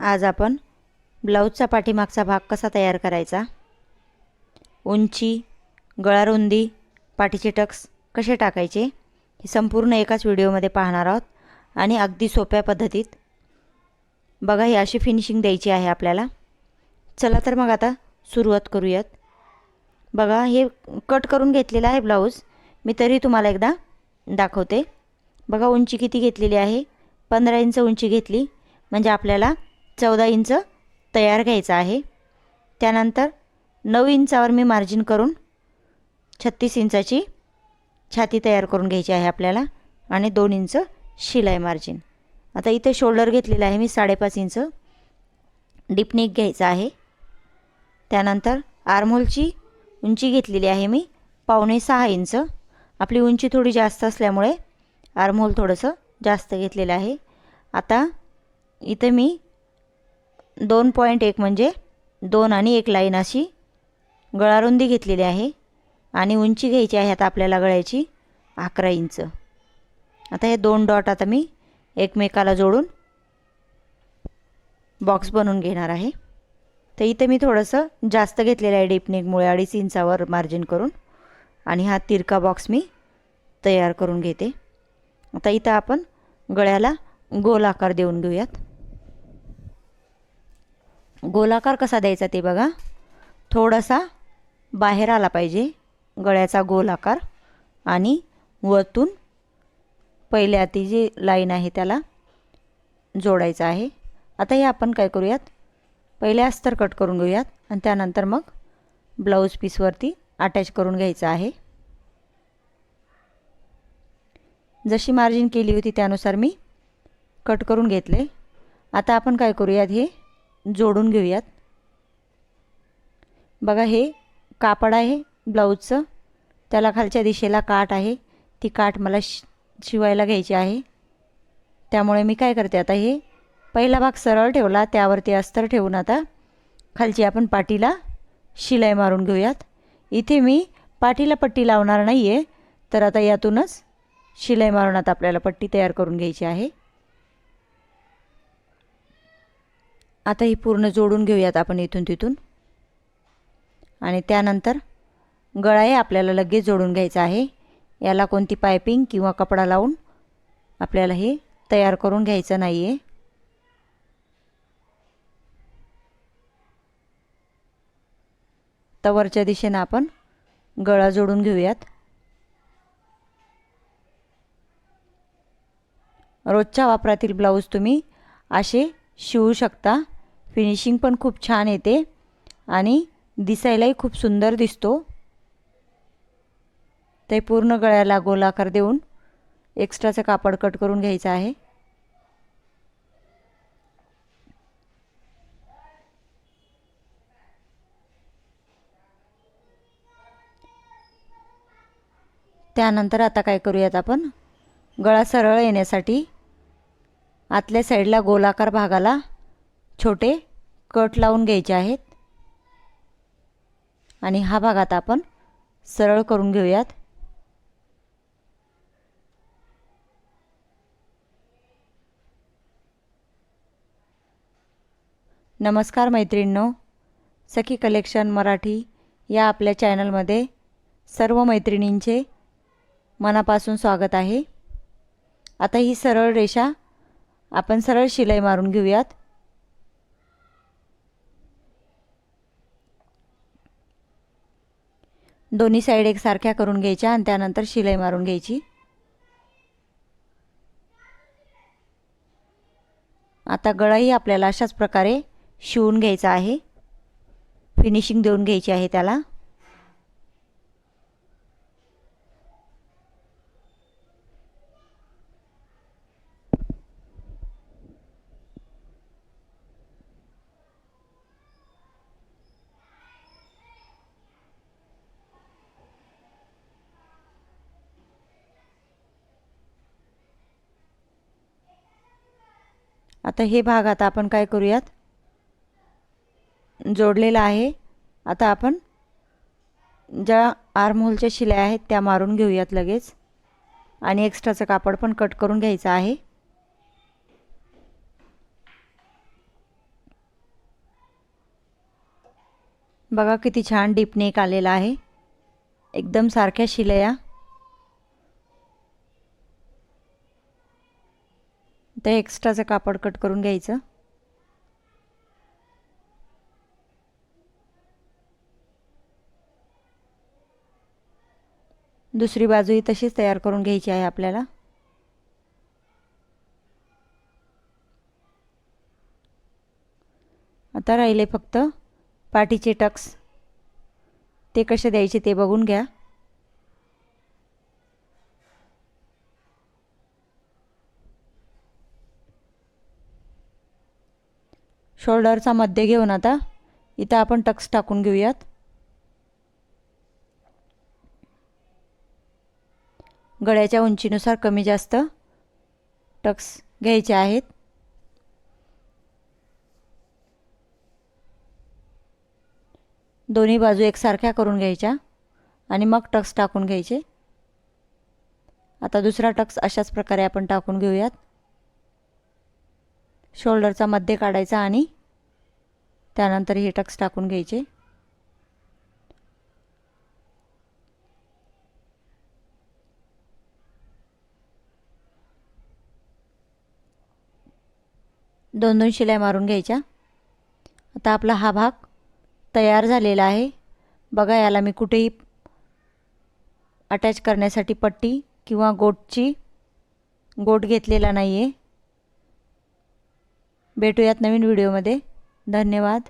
आज आपण ब्लाऊजचा पाठीमागचा भाग कसा तयार करायचा? उंची गळारुंदी पाठीचे टक्स कसे टाकायचे? हे संपूर्ण एकाच व्हिडिओमध्ये पाहणार आहोत आणि अगदी सोप्या पद्धतीत. बघा ही अशी फिनिशिंग द्यायची आहे आपल्याला. चला तर मग आता सुरुवात करूयात. बघा हे कट करून घेतलेलं आहे ब्लाऊज. मी तरी तुम्हाला एकदा दाखवते. बघा उंची किती घेतलेली आहे? पंधरा इंच उंची घेतली. म्हणजे आपल्याला चौदा इंच तयार घ्यायचा आहे. त्यानंतर नऊ इंचावर मी मार्जिन करून छत्तीस इंचाची छाती तयार करून घ्यायची आहे आपल्याला आणि दोन इंच शिलाई मार्जिन आता इथे शोल्डर घेतलेलं आहे मी साडेपाच इंच. डिपनेक घ्यायचा आहे. त्यानंतर आर्मोलची उंची घेतलेली आहे मी पावणे सहा इंच. आपली उंची थोडी जास्त असल्यामुळे आर्मोल थोडंसं जास्त घेतलेलं आहे. आता इथं मी दोन पॉईंट एक म्हणजे दोन आणि एक लाईन अशी गळारुंदी घेतलेली आहे आणि उंची घ्यायची आहे आता आपल्याला गळ्याची अकरा इंच. आता हे दोन डॉट आता मी एकमेकाला जोडून बॉक्स बनवून घेणार आहे. तर इथे मी थोडंसं जास्त घेतलेलं आहे डिपनिकमुळे अडीच इंचावर मार्जिन करून आणि हा तिरका बॉक्स मी तयार करून घेते. आता इथं आपण गळ्याला गोल आकार देऊन घेऊयात. गोलाकार कसा द्यायचा ते बघा. थोडासा बाहेर आला पाहिजे गळ्याचा गोल आकार आणि वरतून पहिल्या ती जी लाईन आहे त्याला जोडायचं आहे. आता हे आपण काय करूयात? पहिले अस्तर कट करून घेऊयात आणि त्यानंतर मग ब्लाऊज पीसवरती अटॅच करून घ्यायचं आहे. जशी मार्जिन केली होती त्यानुसार मी कट करून घेतले. आता आपण काय करूयात हे? जोडून घेऊयात. बघा हे कापड आहे ब्लाऊजचं. त्याला खालच्या दिशेला काठ आहे. ती काठ मला शि शिवायला घ्यायची आहे. त्यामुळे मी काय करते आता हे पहिला भाग सरळ ठेवला त्यावरती अस्तर ठेवून आता खालची आपण पाटीला शिलाई मारून घेऊयात. इथे मी पाठीला पट्टी लावणार नाही आहे तर आता यातूनच शिलाई मारून आता आपल्याला पट्टी तयार करून घ्यायची आहे. आता ही पूर्ण जोडून घेऊयात आपण इथून तिथून. आणि त्यानंतर गळाही आपल्याला लगेच जोडून घ्यायचा आहे. याला कोणती पायपिंग किंवा कपडा लावून आपल्याला हे तयार करून घ्यायचं नाही आहे तवरच्या दिशेनं आपण गळा जोडून घेऊयात. रोजच्या वापरातील ब्लाऊज तुम्ही असे शिवू शकता. फिनिशिंग पण खूप छान येते. आणि दिसायलाही खूप सुंदर दिसतो. ते पूर्ण गळ्याला गोलाकार देऊन एक्स्ट्राचं कापड कट करून घ्यायचं आहे. त्यानंतर आता काय करूयात आपण? गळा सरळ येण्यासाठी आतल्या साईडला गोलाकार भागाला छोटे कट लावून घ्यायचे आहेत. आणि हा भाग आता आपण सरळ करून घेऊयात. नमस्कार मैत्रिणींनो सखी कलेक्शन मराठी या आपल्या चॅनलमध्ये सर्व मैत्रिणींचे मनापासून स्वागत आहे. आता ही सरळ रेषा आपण सरळ शिलाई मारून घेऊयात. दोन्ही साईड एकसारख्या करून घ्यायच्या आणि त्यानंतर शिलाई मारून घ्यायची. आता गळाही आपल्याला अशाच प्रकारे शिवून घ्यायचा आहे. फिनिशिंग देऊन घ्यायची आहे त्याला. आता हे भाग आता आपण काय करूयात? जोडलेला आहे. आता आपण ज्या आर्महोलच्या शिल्या आहेत त्या मारून घेऊयात लगेच. आणि एक्स्ट्राचं कापड पण कट करून घ्यायचं आहे. बघा किती छान डीपनेक आलेला आहे. एकदम सारख्या शिलया. ते एक्स्ट्राचं कापड कट करून घ्यायचं. दुसरी बाजूही तशीच तयार करून घ्यायची आहे आपल्याला. आता राहिले फक्त पाठीचे टक्स. ते कसे द्यायचे ते बघून घ्या. शोल्डरचा मध्य घेऊन आता इथं आपण टक्स टाकून घेऊयात. गळ्याच्या उंचीनुसार कमी जास्त टक्स घ्यायचे आहेत. दोन्ही बाजू एकसारख्या करून घ्यायच्या आणि मग टक्स टाकून घ्यायचे. आता दुसरा टक्स अशाच प्रकारे आपण टाकून घेऊयात. शोल्डरचा मध्य काढायचा आणि त्यानंतर हे टक्स टाकून घ्यायचे. दोन दोन शिलाई मारून घ्यायच्या. आता आपला हा भाग तयार झालेला आहे. बघा याला मी कुठेही अटॅच करण्यासाठी पट्टी किंवा गोटची गोट घेतलेला नाही आहे भेटूयात नवीन व्हिडिओमध्ये. धन्यवाद.